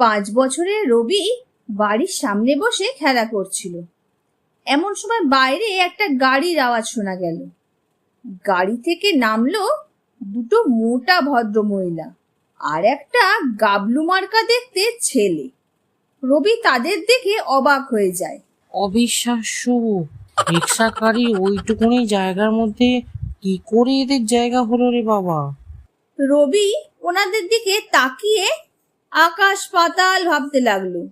পাঁচ বছরের রবি বাড়ির সামনে বসে খেলা করছিল। এমন সময় বাইরে একটা গাড়ির আওয়াজ শোনা গেল। গাড়ি থেকে নামলো দুটো মোটা ভদ্র মহিলা আর একটা গাবলু মার্কা দেখতে ছেলে। রবি তাদের দেখে অবাক হয়ে যায়। অবিশ্বাস্য রিক্সাকারী ওইটুকুনি জায়গার মধ্যে কি করে এদের জায়গা হলো রে বাবা? রবি ওনাদের দিকে তাকিয়ে আকাশ পাতাল ভাবতে লাগল।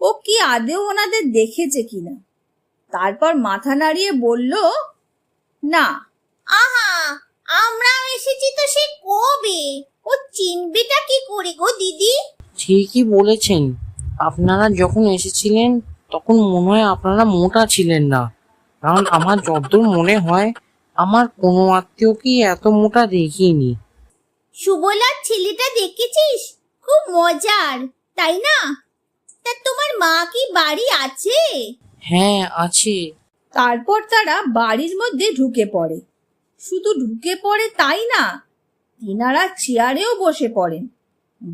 ও কি আদেও ওনাদের দেখেছে কিনা? তারপর মাথা নাড়িয়ে বলল না। আহা আমরা এসেছি তো সে কবে? ও চিনবেটা কি করে গো দিদি? ঠিকই বলেছেন। আপনারা যখন এসেছিলেন তখন মনে হয় আপনারা মোটা ছিলেন না। কারণ আমার যতদূর মনে হয় আমার কোনো আত্মীয়কে এত মোটা দেখিনি। সুবলার ছেলেটা দেখেছিস? খুব মজার তাই না? তা তোমার মা কি বাড়ি আছে? হ্যাঁ আছে। তারপর তারা বাড়ির মধ্যে ঢুকে পড়ে। শুধু ঢুকে পড়ে তাই না তিনারা চেয়ারেও বসে পড়েন।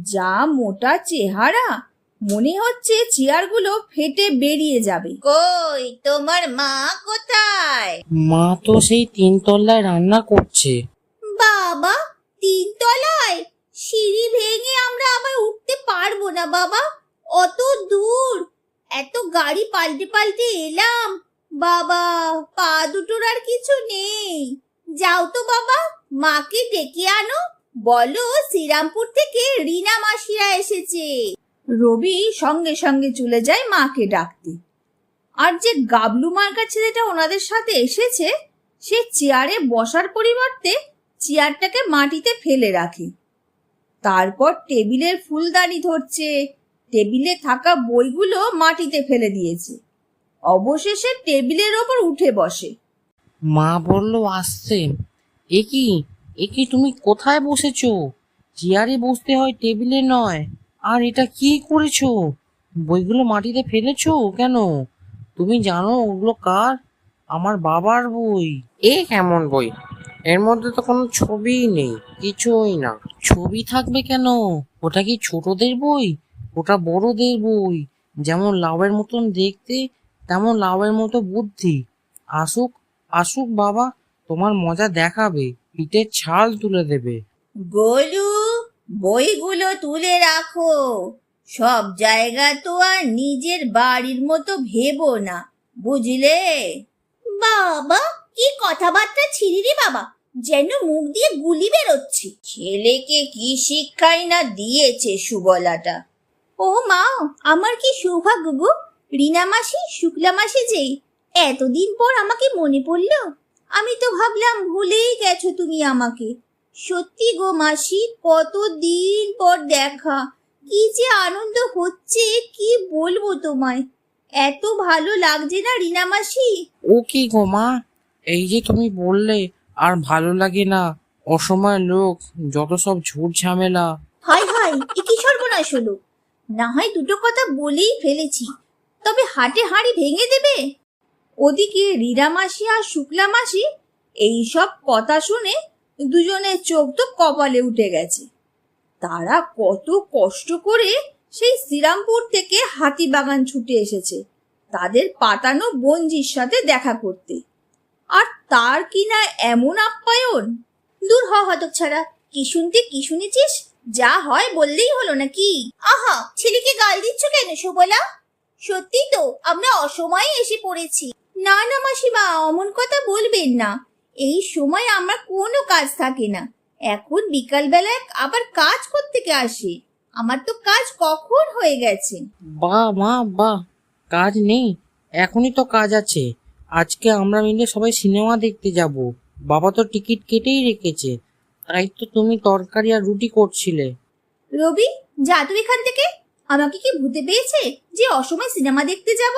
যা মোটা চেহারা মনে হচ্ছে চেয়ারগুলো ফেটে বেরিয়ে যাবে। কই তোমার মা কোথায়? মা তো সেই তিনতলায় রান্না করছে। বাবা তিন তলায় সিঁড়ি ভেঙে আমরা আবার উঠতে পারব না, বাবা। অত দূর। এত গাড়ি পাল্টে পাল্টে এলাম। বাবা, পা দুটোর আর কিছু নেই। যাও তো, বাবা, মাকে ডেকে আনো। বলো, শ্রীরামপুর থেকে রিনা মাসিরা এসেছে। রবি সঙ্গে সঙ্গে চলে যায় মাকে ডাকতে। আর যে গাবলু মার্কা ছেলেটা ওনাদের সাথে এসেছে, সে চেয়ারে বসার পরিবর্তে চেয়ারটাকে মাটিতে ফেলে রাখে। তারপর টেবিলের ফুলদানি ধরছে। টেবিলে থাকা বইগুলো মাটিতে ফেলে দিয়েছে। অবশেষে টেবিলের ওপর উঠে বসে। মা বলল আসতে এ কি? এ কি তুমি কোথায় বসেছো? চেয়ারে বসতে হয় টেবিলে নয়। আর এটা কি করেছ? বইগুলো মাটিতে ফেলেছো কেন? তুমি জানো ওগুলো কার? আমার বাবার বই। এ কেমন বই? এর মধ্যে তো কোনো ছবিই নেই কিছুই না। ছবি থাকবে কেন? ওটা কি ছোটদের বই? ওটা বড়দের বই। যেমন লাউয়ের মতন দেখতে তেমন লাউয়ের মতো বুদ্ধি। আসুক আসুক বাবা তোমার মজা দেখাবে পিঠের ছাল তুলে দেবে। গোলু বইগুলো তুলে রাখো। সব জায়গা তো আর নিজের বাড়ির মতো ভেবো না বুঝলে? বাবা কি কথাবার্তা ছিলি রে বাবা যেন মুখ দিয়ে গুলি বেরোচ্ছে। ছেলেকে কি শিক্ষাই না দিয়েছে সুবলাটা? ও মা আমার কি সৌভাগ্য গো? রিনা মাসি শুক্লা মাসি যে এতদিন পর আমাকে মনে পড়ল আমি তো ভাবলাম ভুলেই গেছো তুমি আমাকে। সত্যি গো মাসি কতদিন পর দেখা কি যে আনন্দ হচ্ছে কি বলব তোমায়? এত ভালো লাগছে না রিনা মাসি? ও কি গো মা? এই যে তুমি বললে, আর ভালো লাগে না। অসময় লোক, যত সব ঝুট ঝামেলা। হাই হাই, এ কি সর্বনাশ হলো? না হয় দুটো কথা বলেই ফেলেছি, তবে হাটে হাঁড়ি ভেঙে দেবে? ওদিকে রীরা মাসি আর শুক্লা মাসি এই সব কথা শুনে দুজনের চোখ তো কপালে উঠে গেছে। তারা কত কষ্ট করে সেই শ্রীরামপুর থেকে হাতিবাগান ছুটে এসেছে, তাদের পাতানো বঞ্জির সাথে দেখা করতে। আর তার কিনা এমন আপ্যায়ন? দূর হ হতক ছাড়া কি শুনতে, কি শুনেছিস? যা হয় বললেই হলো নাকি? আহা, ছেলেকে গাল দিচ্ছ কেন সুবলা? সত্যি তো, আমরা অসময়ে এসে পড়েছি। না না মাসিমা, অমন কথা বলবেন না। এই সময় আমার কোনো কাজ থাকে না। এখন বিকালবেলায় আবার কাজ করতে কে আসে। আমার তো কাজ কখন হয়ে গেছে? বাহ মা বাহ। কাজ নেই। এখনই তো কাজ আছে। আজকে আমরা মিলে সবাই সিনেমা দেখতে যাব। বাবা তো টিকিট কেটেই রেখেছে। তাই তো তুমি তরকারি আর রুটি করছিলে। রবি, যা তুই এখান থেকে। আমাকে কি ভূতে পেয়েছে যে অসময় সিনেমা দেখতে যাব?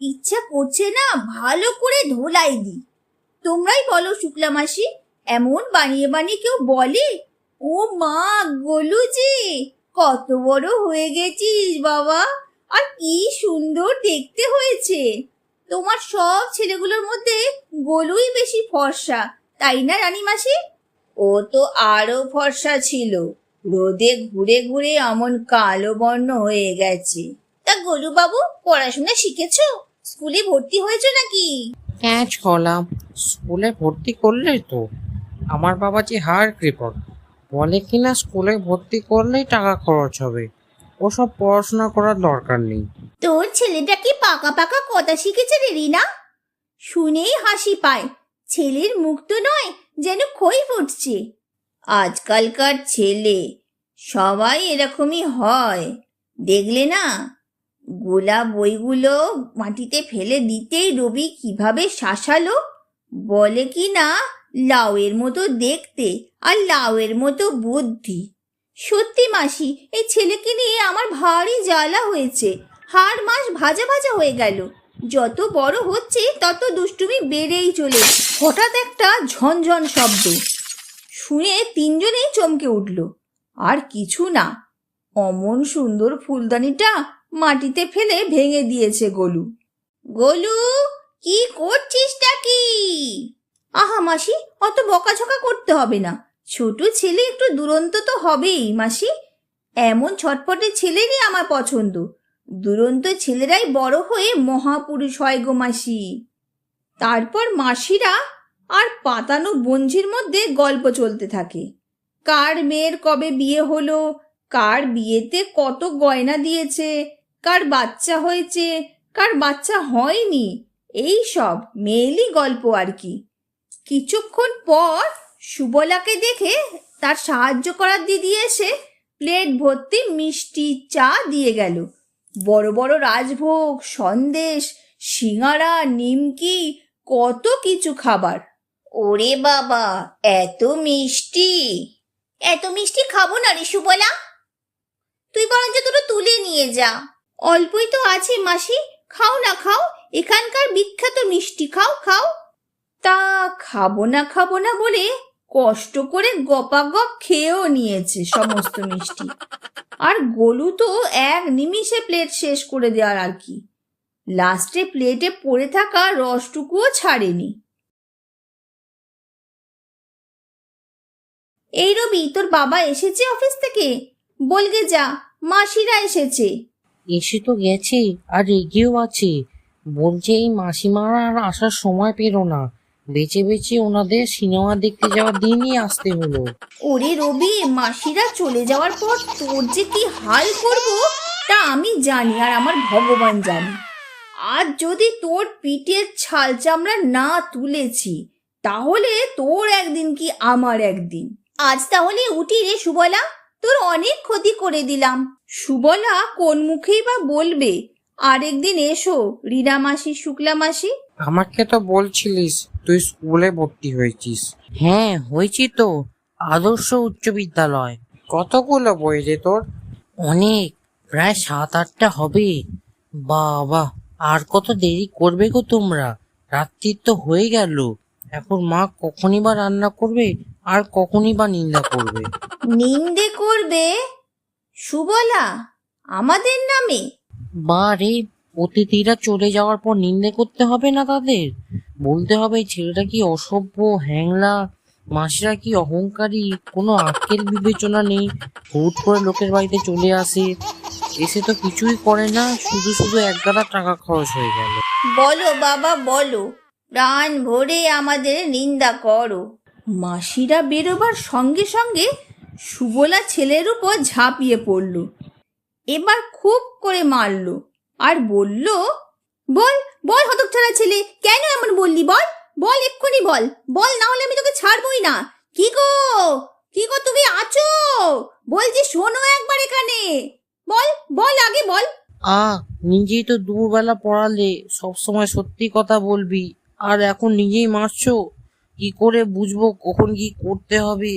ইচ্ছা করছে না ভালো করে ধোলাই দি তোমরাই বলো শুক্লা মাসি, এমন বানিয়ে বানিয়ে কেউ বলে? ও মা গোলু যে কত বড় হয়ে গেছিস বাবা। আর কি সুন্দর দেখতে হয়েছে। তোমার সব ছেলেগুলোর মধ্যে গোলুই বেশি ফর্সা, তাই না রানী মাসি ও তো আরও ফর্সা ছিল। রোদে ঘুরে ঘুরে অমন কালো বর্ণ হয়ে গেছে। তা গলু বাবু পড়াশোনা শিখেছো? স্কুলে ভর্তি হয়েছো নাকি? ক্যাচ কলাম স্কুলে ভর্তি করলে তো। আমার বাবা যে হার কৃপক বলে কিনা স্কুলে ভর্তি করলেই টাকা খরচ হবে। ওসব পড়াশোনা করার দরকার নেই। তোর ছেলেটা কি পাকা পাকা কথা শিখেছে রে রিনা? শুনেই হাসি পায়। ছেলের মুখ তো নয়, যেন খই ফুটছে। আজকালকার ছেলে, সবাই এরকমই হয়। দেখলে না, গোলা বইগুলো মাটিতে ফেলে দিতেই রবি কীভাবে শাসালো? বলে কি না, লাউয়ের মতো দেখতে আর লাউয়ের মতো বুদ্ধি। সত্যি মাসি, এই ছেলেকে নিয়ে আমার ভারী জ্বালা হয়েছে। হাড় মাস ভাজা ভাজা হয়ে গেল। যত বড় হচ্ছে, তত দুষ্টুমি বেড়েই চলে। হঠাৎ একটা ঝনঝন শব্দ। শুনে তিনজনেই চমকে উঠল। আর কিছু না। অমন সুন্দর ফুলদানিটা মাটিতে ফেলে ভেঙে দিয়েছে গলু। গোলু, কি করছিসটা কি? আহা মাসি, অত বকাঝকা করতে হবে না। ছোট ছেলে একটু দুরন্ত তো হবেই মাসি। এমন ছটপটে ছেলেরই আমার পছন্দ। দুরন্ত ছেলেরাই বড় হয়ে মহাপুরুষ হয় গো মাসি। তারপর মাসিরা আর পাতানো বঞ্ঝির মধ্যে গল্প চলতে থাকে। কার মেয়ের কবে বিয়ে হলো, কার বিয়েতে কত গয়না দিয়েছে, কার বাচ্চা হয়েছে, কার বাচ্চা হয়নি, এই সব মেয়েলি গল্প আর কি। কিছুক্ষণ পর সুবলাকে দেখে তার সাহায্য করার দিদি এসে প্লেট ভর্তি মিষ্টি চা দিয়ে গেল। বড় বড় রাজভোগ সন্দেশ সিঙাড়া নিমকি কত কিছু খাবার। ওরে বাবা এত মিষ্টি। এত মিষ্টি খাব না রে সুবলা। তুই বরঞ্চ দুটো তুলে নিয়ে যা। অল্পই তো আছে মাসি খাও না খাও এখানকার বিখ্যাত মিষ্টি খাও খাও। তা খাব না খাব না বলে কষ্ট করে গপাগপ খেয়েও নিয়েছে সমস্ত মিষ্টি। আর গোলু তো এক নিমিষে প্লেট শেষ করে দেওয়ার আর কি। লাস্টে প্লেটে পড়ে থাকা রসটুকুও ছাড়েনি। এই রবি, তোর বাবা এসেছে অফিস থেকে? বলগে যা, মাসিরা এসেছে। এসে তো গেছে, আর এগিয়েও আছে। বলছে এই মাসিমারা আর আসার সময় পেরো না। বেঁচে বেঁচে ওনাদের সিনেমা দেখতে যাওয়ার দিনই আসতে হলো। ওরে রবি মাসিরা চলে যাওয়ার পর তোর যে কি হাল করব তা আমি জানি আর আমার ভগবান জানি। আজ যদি তোর পিঠের ছাল চামড়া না তুলেছি তাহলে তোর একদিন কি আমার একদিন? আজ তাহলে উঠি রে সুবলা তোর অনেক ক্ষতি করে দিলাম। সুবলা কোন মুখেই বা বলবে? আরেকদিন এসো রিনা মাসি শুক্লা মাসি। আমাকে তো বলছিলিস তুই স্কুলে ভর্তি হয়েছিস? হ্যাঁ হয়েছি তো। আদর্শ উচ্চ বিদ্যালয়। কতগুলো বই রে তোর? অনেক। প্রায় সাত আটটা হবে। বাবা আর কত দেরি করবে গো তোমরা? রাত্রির তো হয়ে গেল। এখন মা কখনই বা রান্না করবে আর কখনই বা নিন্দা করবে। নিন্দে করবে? সুবলা আমাদের নামে? বা রে অতিথিরা চলে যাওয়ার পর নিন্দে করতে হবে না তাদের? বলতে হবে ছেলেটা কি অসভ্য, হ্যাংলা, মাসিরা কি অহংকারী, কোনো আক্কেল বিবেচনা নেই। হুট করে লোকের বাড়িতে চলে আসে। এসে তো কিছুই করে না, শুধু শুধু এক গাদা টাকা খরচ হয়ে গেল। বলো বাবা, বলো। প্রাণ ভরে আমাদের নিন্দা করো। মাসিরা বেরোবার সঙ্গে সঙ্গে সুবলা ছেলের উপর ঝাঁপিয়ে পড়ল। এবার খুব করে মারল। আর বলল, বল বল হতকছাড়া ছেলে, কেন এমন বললি বল? বল এক্ষুনি বল। বল না হলে আমি তোকে ছাড়বই না। কি গো? কি গো তুমি আছো? বলছি শোনো একবার এখানে। বল বল আগে বল। আ, নিজেই তো দুপুরবেলা পড়ালে সবসময় সত্যি কথা বলবি। আর এখন নিজেই মারছো? কি করে বুঝব? কখন কি করতে হবে?